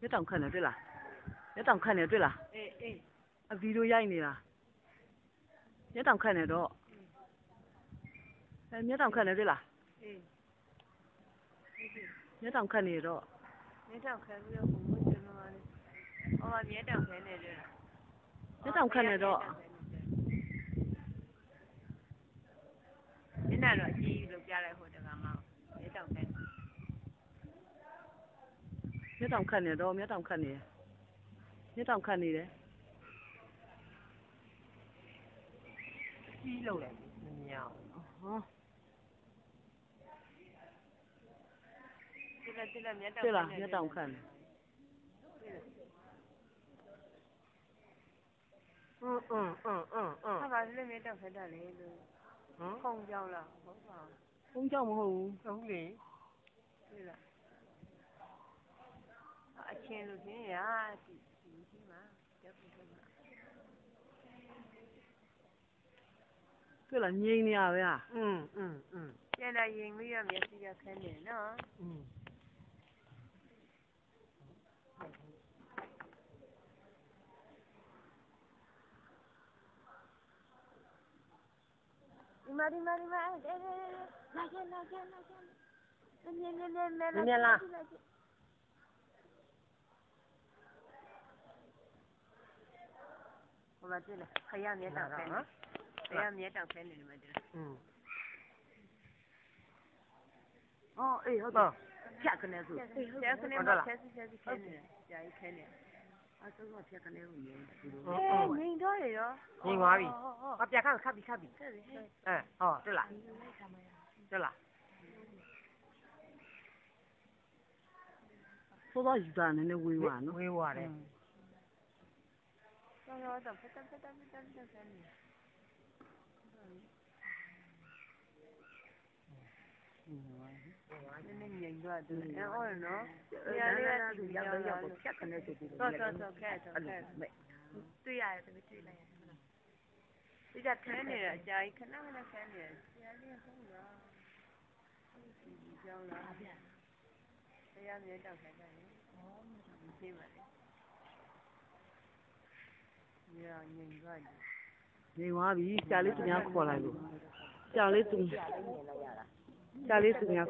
မျက်တောင်ခတ်နေတွေ့လားမျက်တောင်ခတ်နေတွေ့လားအေးအေးအဗီဒီယိုရိုက်နေတာမျက်တောင်ခတ်နေတော့အဲမျက်တောင်ခတ်နေတွေ့လားအေးမျက်တောင်ခတ်နေတော့မြတ်တောင်ခဲပြီးတော့ဘုံဘုံကျွန်တော်လေးဟောမြတ်တောင်ခဲနေတယ်လားမျက်တောင်ခတ်နေတော့မျက်နှာတော့အကြီးလို့ပြလိုက်ဟိုတကမှမြတ်တောင်ခဲ မျက်တောင်ခတ်နေတော့မျက်တောင်ခတ်နေမျက်တောင်ခတ်နေတယ် ကြီးလို့လေမမြင်အောင် ဟော တိလက်တိလက်မြတ်တောင် တွေ့လားမျက်တောင်ခတ်နေ อืมอืมอืมอืมอืม ဟာပါလေမြတ်တောင်ခဲတာလေလို့ ဟမ် ခုံကြောင်းလားဟုတ်ပါ ဘုံကြောက်မဟုတ်ဘူး ဟုတ်လေ တွေ့လားအ ချင်းလို့ချင်းရဒီဒီဒီမှာတက်ဖို့တက်မှာ တွေ့လားငြိမ်နေရပဲဟာ อืมอืมอืม ပြန်လာရင်ပြီးရမျက်စိကခဲနေနော် อืม ဒီမှာဒီမှာဒီမှာအဲအဲလာကျလာကျလာကျနည်းနည်းနည်းနည်း မြင်လား မတွေ့လားဖယားမြတ်တောင်ဖဲနော်ဖယားမြတ်တောင်ဖဲနေတယ်မတွေ့လားอืมအော်အေးဟုတ်တော့ဖြတ်ကနေဆိုဖြတ်ကနေမှာဖြတ်စီဖြတ်စီဖဲနေတယ်ကြာကြီးဖဲနေတယ်အဆုံးတော့ဖြတ်ကနေဝင်တယ်သူတို့ငိန်တော့ရရောငိန်သွားပြီအပြက်ခါခပ်ပြီးခပ်ပြီးအဲဟောတွေ့လားတွေ့လားဆိုတော့ယူတာနည်းနည်းဝေးသွားနော်ဝေးသွားတယ် တော့တော့တော့ဖက်ဖက်ဖက်ဖက်ဖက်ခဲနေ Ừ. နည်းနည်းငိန်တော့တယ်အဲဟောနော်ဆအဲရာလေးလေးကကဒီဒီရောက်ရောက်တော့လာရောက်ဖြတ်ကနေဆိုပြီးတော့တော့တော့ခဲတော့ခဲမဲ့တွေ့ရတယ်တမတွေ့လိုက်ရတယ်ဟုတ်လားဒီကခဲနေတယ်အကြာကြီးခဏခဏခဲနေတယ်ဆရာလေးဟုတ်လားဒီကြောင်းလားဆရာမြေတောက်ခဲတယ်ဟောဒီသိပါလေညငိန်သွားတယ် ငြိမ်သွားပြီဆရာလေးသူများခေါ်လိုက်လို့ဆရာလေးသူဆရာလေးသူများ